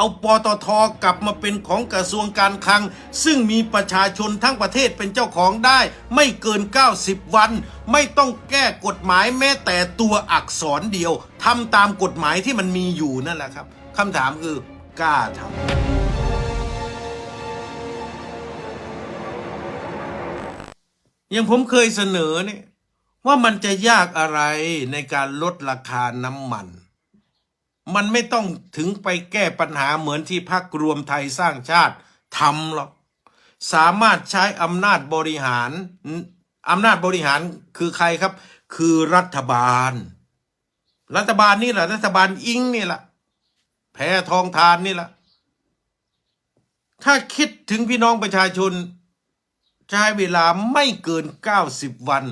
เอาปตทกลับมาเป็นของกระทรวงการคลัง ซึ่งมีประชาชนทั้งประเทศเป็นเจ้าของได้ ไม่เกิน 90 วัน ไม่ต้องแก้กฎหมายแม้แต่ตัวอักษรเดียวทำตามกฎหมายที่มันมีอยู่นั่นแหละครับคำถามคือกล้าทำอย่างผมเคยเสนอเนี่ยว่ามันจะยากอะไรในการลดราคาน้ำมัน มันไม่ต้องถึงไปแก้ปัญหาเหมือนที่พรรครวมไทยสร้างชาติทำหรอกสามารถใช้อำนาจบริหารอำนาจบริหารคือใครครับ คือรัฐบาล รัฐบาลนี่แหละรัฐบาลอิงนี่แหละแพ้ทองทานนี่แหละถ้าคิดถึงพี่น้องประชาชน ใช้เวลาไม่เกิน 90 วัน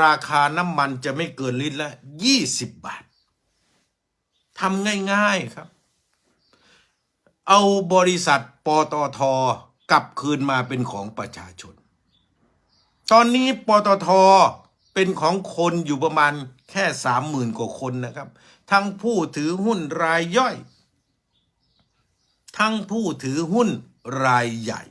ราคาน้ำมันจะไม่เกินลิตรละ 20 บาท ทำง่าย ๆครับ เอาบริษัทปตทกลับคืนมาเป็นของประชาชน ตอนนี้ปตทเป็นของคนอยู่ประมาณแค่สามหมื่นกว่าคนนะครับ ทั้งผู้ถือหุ้นรายย่อย ทั้งผู้ถือหุ้นรายใหญ่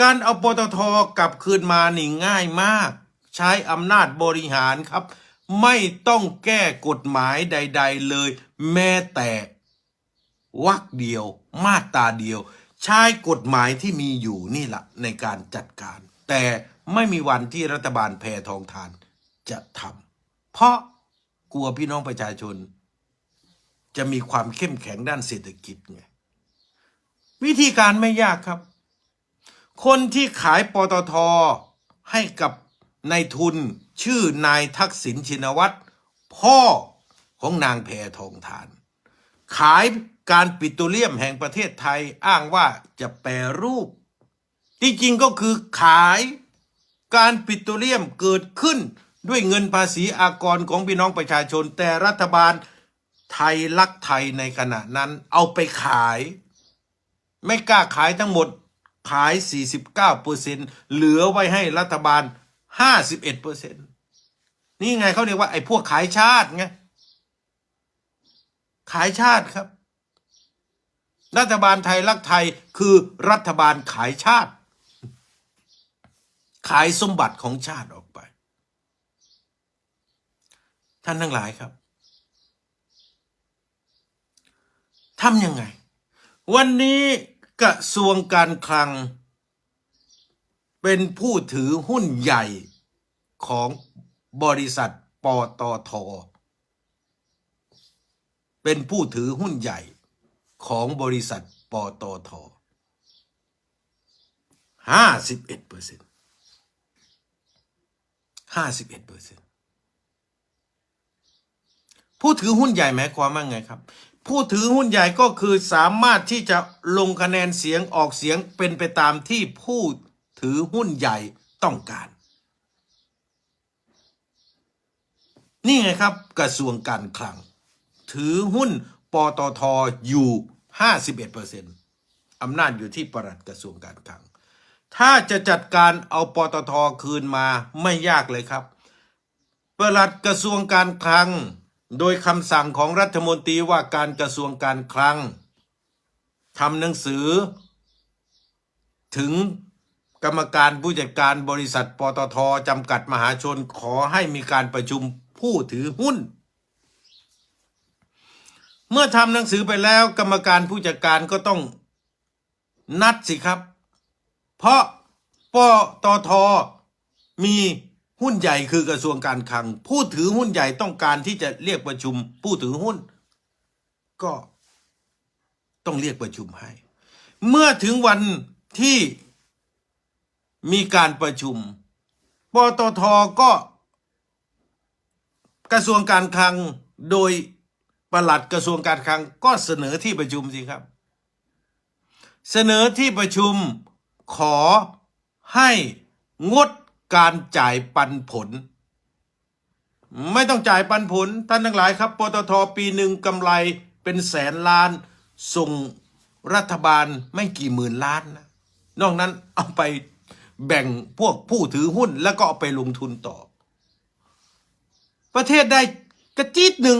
การเอาปตทกลับคืนมานี่ง่ายมาก ใช้อำนาจบริหารครับ ไม่ต้องแก้กฎหมายใด ๆ เลย แม้แต่วรรคเดียว มาตราเดียว ใช้กฎหมายที่มีอยู่นี่แหละในการจัดการ แต่ไม่มีวันที่รัฐบาลแพทองทานจะทำเพราะกลัวพี่น้องประชาชน จะมีความเข้มแข็งด้านเศรษฐกิจไงวิธีการไม่ยากครับ คนที่ขายปตทให้กับนายทุน ชื่อนายทักษิณชินวัตรพ่อของนางแพทองทาน ขายการปิโตรเลียมแห่งประเทศไทยอ้างว่าจะแปรรูป ที่จริงก็คือขายการปิโตรเลียมเกิดขึ้นด้วยเงินภาษีอากรของพี่น้องประชาชน แต่รัฐบาลไทยรักไทยในขณะนั้นเอาไปขาย ไม่กล้าขายทั้งหมดขาย 49เปอร์เซ็นเหลือไว้ให้รัฐบาล 51เปอร์เซ็ นี่ไงเขาเรียกว่าไอ้พวกขายชาติไงขายชาติครับ รัฐบาลไทยรักไทยคือรัฐบาลขายชาติ ขายสมบัติของชาติออกไป ท่านทั้งหลายครับทำยังไง วันนี้กระทรวงการคลัง เป็นผู้ถือหุ้นใหญ่ของ บริษัทปตท เป็นผู้ถือหุ้นใหญ่ของบริษัทปตทห้าสิบเอ็ดเปอร์เซ็นต์ห้าสิบเอ็ดเปอร์เซ็นต์ผู้ถือหุ้นใหญ่หมายความว่าไงครับ ผู้ถือหุ้นใหญ่ก็คือสามารถที่จะลงคะแนนเสียงออกเสียงเป็นไปตามที่ผู้ถือหุ้นใหญ่ต้องการ นี่ไงครับกระทรวงการคลัง ถือหุ้นปตทอยู่ 51%อำนาจอยู่ที่ปลัดกระทรวงการคลัง ถ้าจะจัดการเอาปตทคืนมาไม่ยากเลยครับปลัดกระทรวงการคลัง โดยคำสั่งของรัฐมนตรีว่าการกระทรวงการคลังทำหนังสือ ถึงกรรมการผู้จัดการบริษัทปตทจำกัดมหาชนขอให้มีการประชุม ผู้ถือหุ้น เมื่อทำหนังสือไปแล้วกรรมการผู้จัดการก็ต้องนัดสิครับ เพราะปตทมีหุ้นใหญ่คือกระทรวงการคลัง ผู้ถือหุ้นใหญ่ต้องการที่จะเรียกประชุม ผู้ถือหุ้น ก็ต้องเรียกประชุมให้ เมื่อถึงวันที่มีการประชุมปตทก็ กระทรวงการคลังโดยประหลัดกระทรวงการคลังก็เสนอที่ประชุมสิครับ เสนอที่ประชุมขอให้งดการจ่ายปันผล ไม่ต้องจ่ายปันผลท่านทั้งหลายครับปตทปีหนึ่งกำไรเป็นแสนล้าน ส่งรัฐบาลไม่กี่หมื่นล้านนะนอกนั้นเอาไปแบ่งพวกผู้ถือหุ้นแล้วก็เอาไปลงทุนต่อ ประเทศได้กระจีดหนึ่ง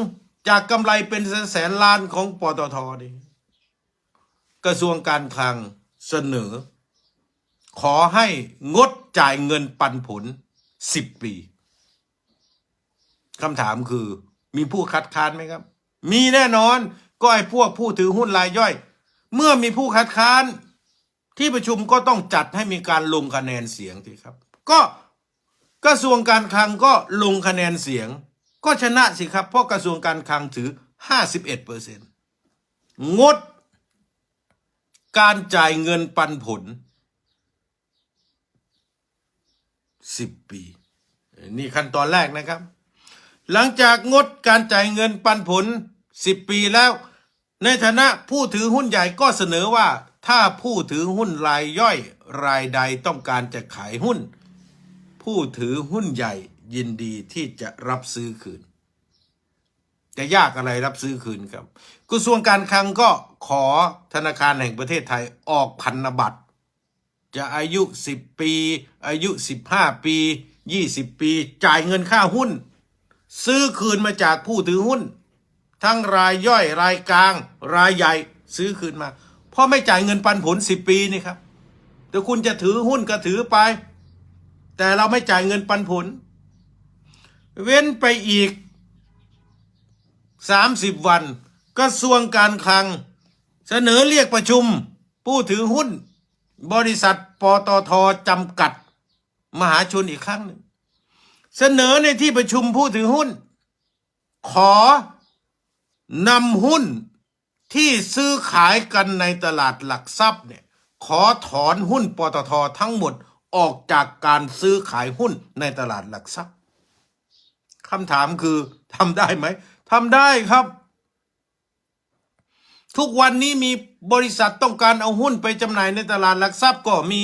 จากกำไรเป็นแสนแสนล้านของปตทนี่กระทรวงการคลังเสนอ ขอให้งดจ่ายเงินปันผลสิบปีคำถามคือมีผู้คัดค้านไหมครับ มีแน่นอนก็ไอ้พวกผู้ถือหุ้นรายย่อย เมื่อมีผู้คัดค้าน ที่ประชุมก็ต้องจัดให้มีการลงคะแนนเสียงทีครับ ก็ กระทรวงการคลังก็ลงคะแนนเสียง ก็ชนะสิครับ เพราะกระทรวงการคลังถือ 51เปอร์เซ็นต์งด การจ่ายเงินปันผล 10 ปี นี่ขั้นตอนแรกนะครับ หลังจากงดการจ่ายเงินปันผล 10 ปีแล้ว ในฐานะผู้ถือหุ้นใหญ่ก็เสนอว่า ถ้าผู้ถือหุ้นรายย่อยรายใดต้องการจะขายหุ้น ผู้ถือหุ้นใหญ่ยินดีที่จะรับซื้อคืน จะยากอะไรรับซื้อคืนครับกระทรวงการคลังก็ขอธนาคารแห่งประเทศไทยออกพันธบัตร จะอายุ 10 ปี อายุ 15 ปี 20 ปี จ่ายเงินค่าหุ้น ซื้อคืนมาจากผู้ถือหุ้น ทั้งรายย่อยรายกลาง รายใหญ่ซื้อคืนมา เพราะไม่จ่ายเงินปันผล 10 ปีนี่ครับแต่คุณจะถือหุ้นก็ถือไป แต่เราไม่จ่ายเงินปันผล เว้นไปอีก 30 วันกระทรวงการคลัง เสนอเรียกประชุม ผู้ถือหุ้น บริษัทปตทจำกัด มหาชนอีกครั้งหนึ่งเสนอในที่ประชุมผู้ถือหุ้น ขอนำหุ้นที่ซื้อขายกันในตลาดหลักทรัพย์เนี่ยขอถอนหุ้นปตททั้งหมด ออกจากการซื้อขายหุ้นในตลาดหลักทรัพย์คำถามคือทำได้ไหมทำได้ครับ ทุกวันนี้มีบริษัทต้องการเอาหุ้นไปจำหน่ายในตลาดหลักทรัพย์ก็มี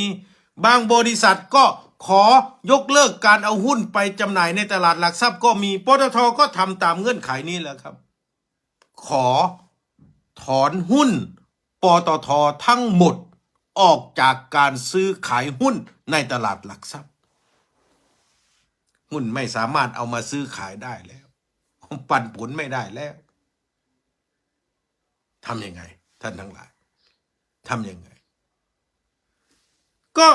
บางบริษัทก็ขอยกเลิกการเอาหุ้นไปจำหน่ายในตลาดหลักทรัพย์ก็มีปตทก็ทำตามเงื่อนไขนี้แหละครับ ขอถอนหุ้นปตททั้งหมด ออกจากการซื้อขายหุ้นในตลาดหลักทรัพย์ หุ้นไม่สามารถเอามาซื้อขายได้แล้ว ปันผลไม่ได้แล้วทำยังไง ท่านทั้งหลายทำยังไง ก็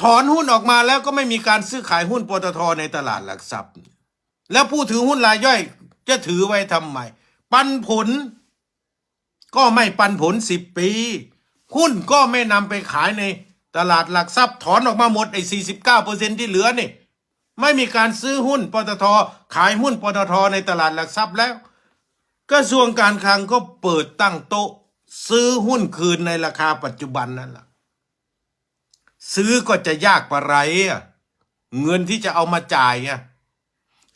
ถอนหุ้นออกมาแล้วก็ไม่มีการซื้อขายหุ้นปตทในตลาดหลักทรัพย์ แล้วผู้ถือหุ้นรายย่อย จะถือไว้ทำไม ปันผล ก็ไม่ปันผลสิบปี หุ้นก็ไม่นำไปขายในตลาดหลักทรัพย์ถอนออกมาหมดไอ้สี่สิบเก้าเปอร์เซ็นที่เหลือนี่ ไม่มีการซื้อหุ้นปตทขายหุ้นปตทในตลาดหลักทรัพย์แล้ว กระทรวงการคลังก็เปิดตั้งโต๊ะ ซื้อหุ้นคืนในราคาปัจจุบันนั่นแหละซื้อก็จะยากปะไรเงินที่จะเอามาจ่ายไง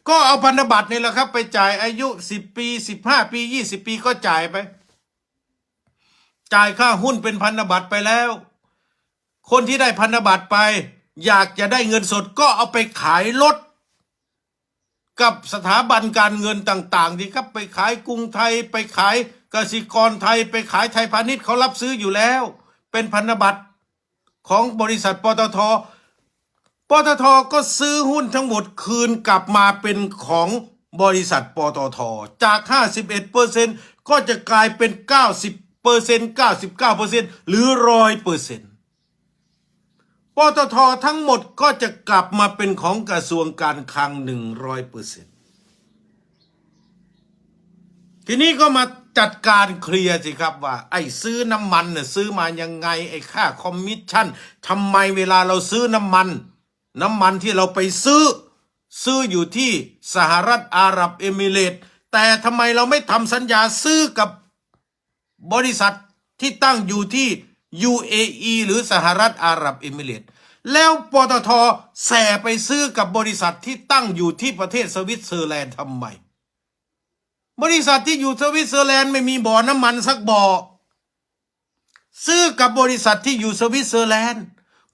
ก็เอาพันธบัตรนี่แหละครับ ไปจ่ายอายุสิบปีสิบห้าปียี่สิบปีก็จ่ายไป จ่ายค่าหุ้นเป็นพันธบัตรไปแล้ว คนที่ได้พันธบัตรไป อยากจะได้เงินสดก็เอาไปขายรถกับสถาบันการเงินต่าง ๆ ที่ครับไปขายกรุงไทย ไปขายกสิกรไทย ไปขายไทยพาณิชย์เขารับซื้ออยู่แล้ว เป็นพันธบัตรของบริษัทปตทปตทก็ซื้อหุ้นทั้งหมดคืนกลับมาเป็นของบริษัทปตทจาก 51เปอร์เซ็นก็จะกลายเป็น90 เปอร์เซ็น99เปอร์เซ็นหรือ100เปอร์เซ็นต์ปตททั้งหมดก็จะกลับมาเป็นของกระทรวงการคลัง100เปอร์เซ็นต์ทีนี้ก็มาจัดการเคลียร์สิครับว่า ไอ้ซื้อน้ำมันเนี่ยซื้อมายังไง ไอ้ค่าคอมมิชชั่นทำไมเวลาเราซื้อน้ำมัน น้ำมันที่เราไปซื้อ ซื้ออยู่ที่สหรัฐอาหรับเอมิเรต์แต่ทำไมเราไม่ทำสัญญาซื้อกับ บริษัทที่ตั้งอยู่ที่ UAE หรือสหรัฐอาหรับเอมิเรตส์แล้วปตทแส่ไปซื้อกับบริษัทที่ตั้งอยู่ที่ประเทศสวิตเซอร์แลนด์ทำไม บริษัทที่อยู่สวิตเซอร์แลนด์ไม่มีบ่อน้ำมันสักบ่อซื้อกับบริษัทที่อยู่สวิตเซอร์แลนด์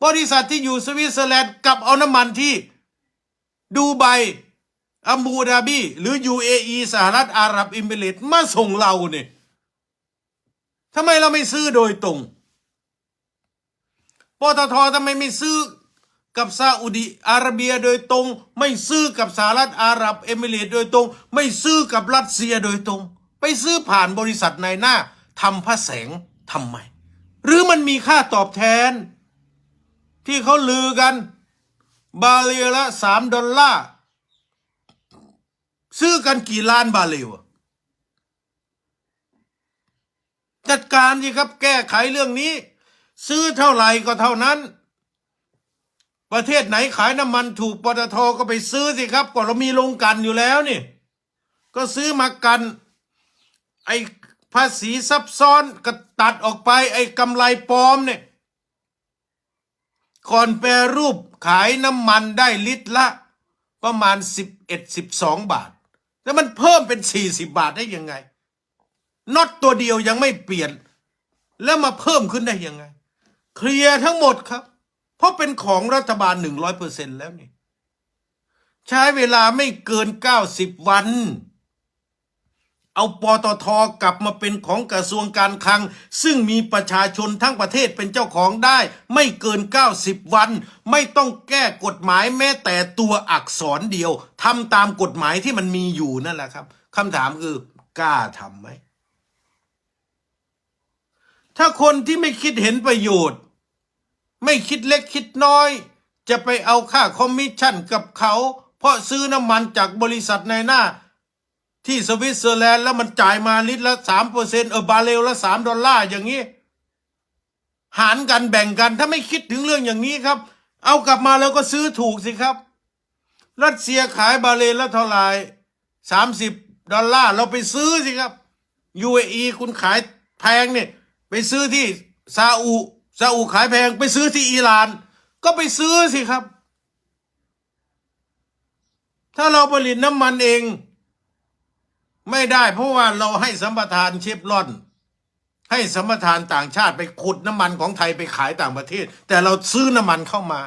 บริษัทที่อยู่สวิตเซอร์แลนด์กับเอาน้ำมันที่ดูไบอัมบูดาบีหรือ UAE สหรัฐอาหรับเอมิเรตส์มาส่งเราเนี่ย ทำไมเราไม่ซื้อโดยตรงปตททำไมไม่ซื้อกับซาอุดิอาระเบียโดยตรง ไม่ซื้อกับสหรัฐอาหรับ เอมิเรต์โดยตรง ไม่ซื้อกับรัสเซียโดยตรง ไปซื้อผ่านบริษัทในหน้าทำพระแสงทำไม หรือมันมีค่าตอบแทน ที่เขาลือกัน บาเรลละสามดอลลาร์ซื้อกันกี่ล้านบาเรลอะ จัดการสิครับ แก้ไขเรื่องนี้ ซื้อเท่าไหร่ก็เท่านั้น ประเทศไหนขายน้ำมันถูกปตทก็ไปซื้อสิครับก็เรามีโรงกันอยู่แล้วนี่ ก็ซื้อมากัน ไอ้ภาษีซับซ้อนก็ตัดออกไป ไอ้กำไรปลอมเนี่ยก่อนแปรรูปขายน้ำมันได้ลิตรละประมาณสิบเอ็ดสิบสองบาท แล้วมันเพิ่มเป็นสี่สิบบาทได้ยังไง น็อตตัวเดียวยังไม่เปลี่ยน แล้วมาเพิ่มขึ้นได้ยังไง เคลียร์ทั้งหมดครับ เพราะเป็นของรัฐบาลหนึ่งร้อยเปอร์เซ็นแล้วนี่ ใช้เวลาไม่เกินเก้าสิบวัน เอาปตทกลับมาเป็นของกระทรวงการคลัง ซึ่งมีประชาชนทั้งประเทศเป็นเจ้าของได้ ไม่เกิน 90 วัน ไม่ต้องแก้กฎหมายแม้แต่ตัวอักษรเดียวทำตามกฎหมายที่มันมีอยู่นั่นแหละครับคำถามคือกล้าทำไหม ถ้าคนที่ไม่คิดเห็นประโยชน์ ไม่คิดเล็กคิดน้อย จะไปเอาค่าคอมมิชชั่นกับเขา เพราะซื้อน้ำมันจากบริษัทในหน้า ที่สวิตเซอร์แลนด์แล้วมันจ่ายมาลิตรละสามเปอร์เซ็นต์เออบาเรลละสามดอลลาร์อย่างนี้ หารกันแบ่งกันถ้าไม่คิดถึงเรื่องอย่างนี้ครับ เอากลับมาแล้วก็ซื้อถูกสิครับ รัสเซียขายบาเรลละเท่าไหร่สามสิบดอลลาร์เราไปซื้อสิครับ UAE คุณขายแพงเนี่ย ไปซื้อที่ซาอุซาอุขายแพง ไปซื้อที่อิหร่าน ก็ไปซื้อสิครับ ถ้าเราผลิตน้ำมันเอง ไม่ได้ เพราะว่าเราให้สัมปทานเชฟรอน ให้สัมปทานต่างชาติไปขุดน้ำมันของไทยไปขายต่างประเทศ แต่เราซื้อน้ำมันเข้ามา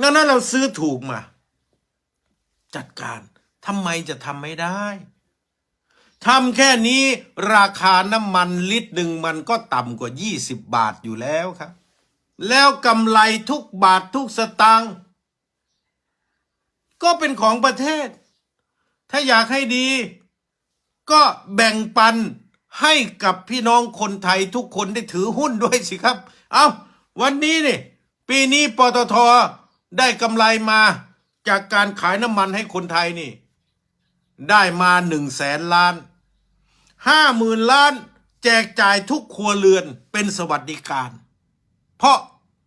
งั้นนั้นเราซื้อถูกมา จัดการทำไมจะทำไม่ได้ ทำแค่นี้ราคาน้ำมันลิตรหนึ่งมันก็ต่ำกว่า 20 บาทอยู่แล้วครับ แล้วกำไรทุกบาททุกสตางค์ก็เป็นของประเทศ ถ้าอยากให้ดี ก็แบ่งปันให้กับพี่น้องคนไทยทุกคนได้ถือหุ้นด้วยสิครับ เอาวันนี้นี่ปีนี้ปตทได้กำไรมาจากการขายน้ำมันให้คนไทยนี่ ได้มาหนึ่งแสนล้าน ห้าหมื่นล้าน แจกจ่ายทุกครัวเรือนเป็นสวัสดิการ เพราะ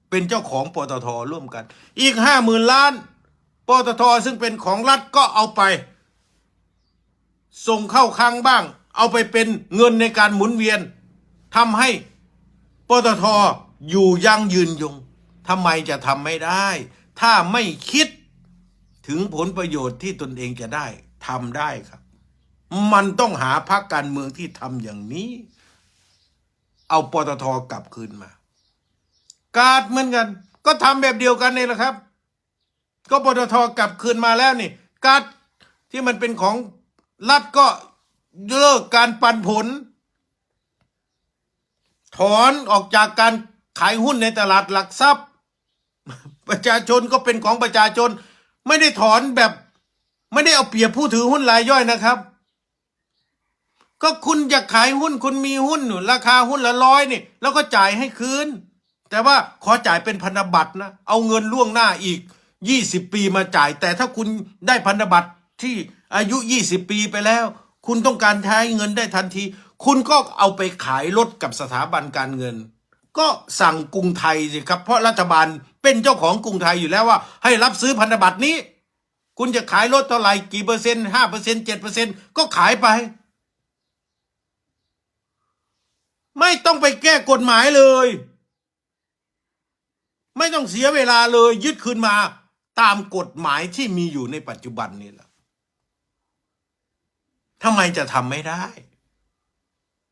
เป็นเจ้าของปตทร่วมกัน อีกห้าหมื่นล้านปตทซึ่งเป็นของรัฐก็เอาไป ส่งเข้าคลังบ้าง เอาไปเป็นเงินในการหมุนเวียนทำให้ปตทอยู่ยั่งยืนยงทำไมจะทำไม่ได้ ถ้าไม่คิดถึงผลประโยชน์ที่ตนเองจะได้ทำได้ครับ มันต้องหาพรรคการเมืองที่ทำอย่างนี้ เอาปตทกลับคืนมา การเหมือนกัน ก็ทำแบบเดียวกันนี่แหละครับ ก็ปตทกลับคืนมาแล้วนี่ การที่มันเป็นของรัฐก็เลิกการปันผล ถอนออกจากการขายหุ้นในตลาดหลักทรัพย์ ประชาชนก็เป็นของประชาชน ไม่ได้ถอนแบบ ไม่ได้เอาเปรียบผู้ถือหุ้นรายย่อยนะครับ ก็คุณอยากขายหุ้นคุณมีหุ้นอยู่ราคาหุ้นละร้อยนี่ แล้วก็จ่ายให้คืน แต่ว่าขอจ่ายเป็นพันธบัตรนะ เอาเงินล่วงหน้าอีกยี่สิบปีมาจ่าย แต่ถ้าคุณได้พันธบัตรที่อายุยี่สิบปีไปแล้ว คุณต้องการใช้เงินได้ทันที คุณก็เอาไปขายรถกับสถาบันการเงิน ก็สั่งกรุงไทยสิครับ เพราะรัฐบาลเป็นเจ้าของกรุงไทยอยู่แล้วว่า ให้รับซื้อพันธบัตรนี้ คุณจะขายรถเท่าไหร่กี่เปอร์เซ็นต์ห้าเปอร์เซ็นต์เจ็ดเปอร์เซ็นต์ก็ขายไป ไม่ต้องไปแก้กฎหมายเลย ไม่ต้องเสียเวลาเลย ยึดคืนมาตามกฎหมายที่มีอยู่ในปัจจุบันนี่แหละทำไมจะทำไม่ได้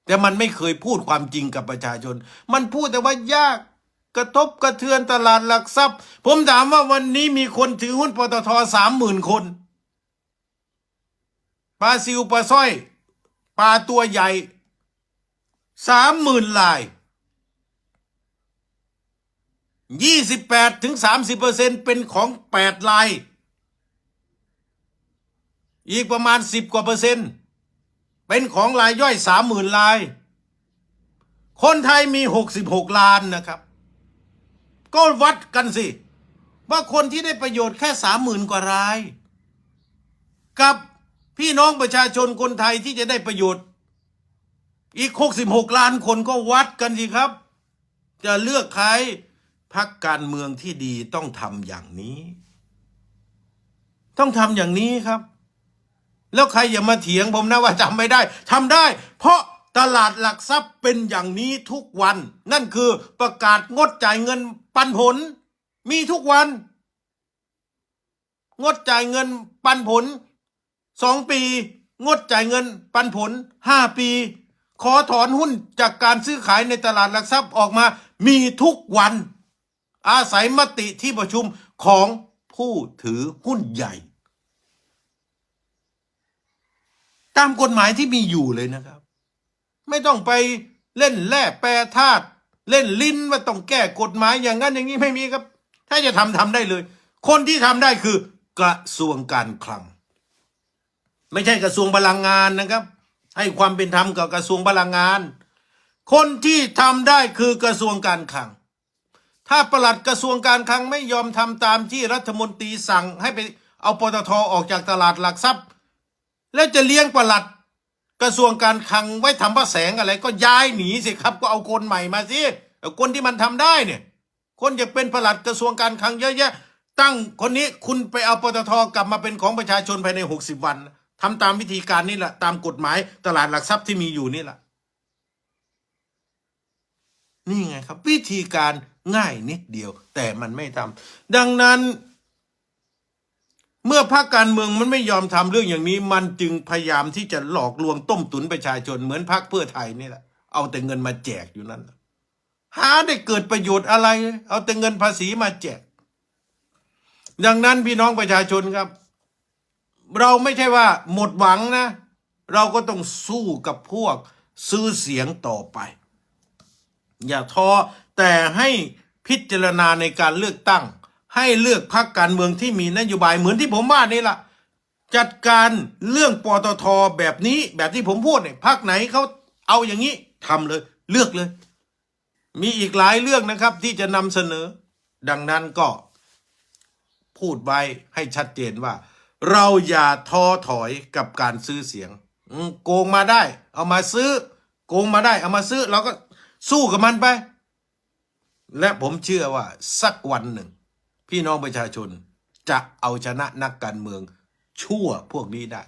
แต่มันไม่เคยพูดความจริงกับประชาชน มันพูดแต่ว่ายากกระทบกระเทือนตลาดหลักทรัพย์ ผมถามว่าวันนี้มีคนถือหุ้นปตทสามหมื่นคนปลาซิวปลาสร้อยปลาตัวใหญ่ สามหมื่นลายยี่สิบแปดถึงสามสิบเปอร์เซ็นเป็นของแปดลาย อีกประมาณสิบกว่าเปอร์เซ็นต์เป็นของรายย่อยสามหมื่นลาย คนไทยมีหกสิบหกล้านนะครับ ก็วัดกันสิ ว่าคนที่ได้ประโยชน์แค่สามหมื่นกว่าราย กับพี่น้องประชาชนคนไทยที่จะได้ประโยชน์ อีกหกสิบหกล้านคนก็วัดกันสิครับ จะเลือกใครพักการเมืองที่ดีต้องทำอย่างนี้ ต้องทำอย่างนี้ครับ แล้วใครอย่ามาเถียงผมนะว่าจำไม่ได้ทำได้ เพราะตลาดหลักทรัพย์เป็นอย่างนี้ทุกวัน นั่นคือประกาศงดจ่ายเงินปันผล มีทุกวัน งดจ่ายเงินปันผลสองปี งดจ่ายเงินปันผลห้าปี ขอถอนหุ้นจากการซื้อขายในตลาดหลักทรัพย์ออกมามีทุกวัน อาศัยมติที่ประชุมของผู้ถือหุ้นใหญ่ ตามกฎหมายที่มีอยู่เลยนะครับ ไม่ต้องไปเล่นแร่แปรธาตุเล่นลิ้นว่าต้องแก้กฎหมายอย่างนั้นอย่างนี้ไม่มีครับ ถ้าจะทำทำได้เลย คนที่ทำได้คือกระทรวงการคลัง ไม่ใช่กระทรวงพลังงานนะครับ ให้ความเป็นธรรมกับกระทรวงพลังงาน คนที่ทำได้คือกระทรวงการคลัง ถ้าปลัดกระทรวงการคลังไม่ยอมทำตามที่รัฐมนตรีสั่งให้ไปเอาปตทออกจากตลาดหลักทรัพย์ แล้วจะเลี้ยงปลัดกระทรวงการคลังไว้ทำพระแสงอะไร ก็ย้ายหนีสิครับ ก็เอาคนใหม่มาสิคนที่มันทำได้เนี่ย คนอยากเป็นปลัดกระทรวงการคลังเยอะแยะตั้งคนนี้คุณไปเอาปตทกลับมาเป็นของประชาชนภายในหกสิบวัน ทำตามวิธีการนี่แหละ ตามกฎหมายตลาดหลักทรัพย์ที่มีอยู่นี่แหละนี่ไงครับ วิธีการง่ายนิดเดียว แต่มันไม่ทำดังนั้น เมื่อพรรคการเมืองมันไม่ยอมทำเรื่องอย่างนี้ มันจึงพยายามที่จะหลอกลวงต้มตุนประชาชนเหมือนพรรคเพื่อไทยนี่แหละเอาแต่เงินมาแจกอยู่นั่นหาได้เกิดประโยชน์อะไร เอาแต่เงินภาษีมาแจก ดังนั้นพี่น้องประชาชนครับ เราไม่ใช่ว่าหมดหวังนะ เราก็ต้องสู้กับพวกซื้อเสียงต่อไป อย่าท้อแต่ให้พิจารณาในการเลือกตั้ง ให้เลือกพรรคการเมืองที่มีนโยบายเหมือนที่ผมว่านี่แหละจัดการเรื่องปตทแบบนี้แบบที่ผมพูดเนี่ยพรรคไหนเขาเอาอย่างนี้ทำเลยเลือกเลย มีอีกหลายเรื่องนะครับที่จะนำเสนอ ดังนั้นก็พูดไว้ให้ชัดเจนว่า เราอย่าท้อถอยกับการซื้อเสียงโกงมาได้ เอามาซื้อ โกงมาได้ เอามาซื้อเราก็สู้กับมันไป และผมเชื่อว่าสักวันหนึ่ง พี่น้องประชาชนจะเอาชนะนักการเมืองชั่วพวกนี้ได้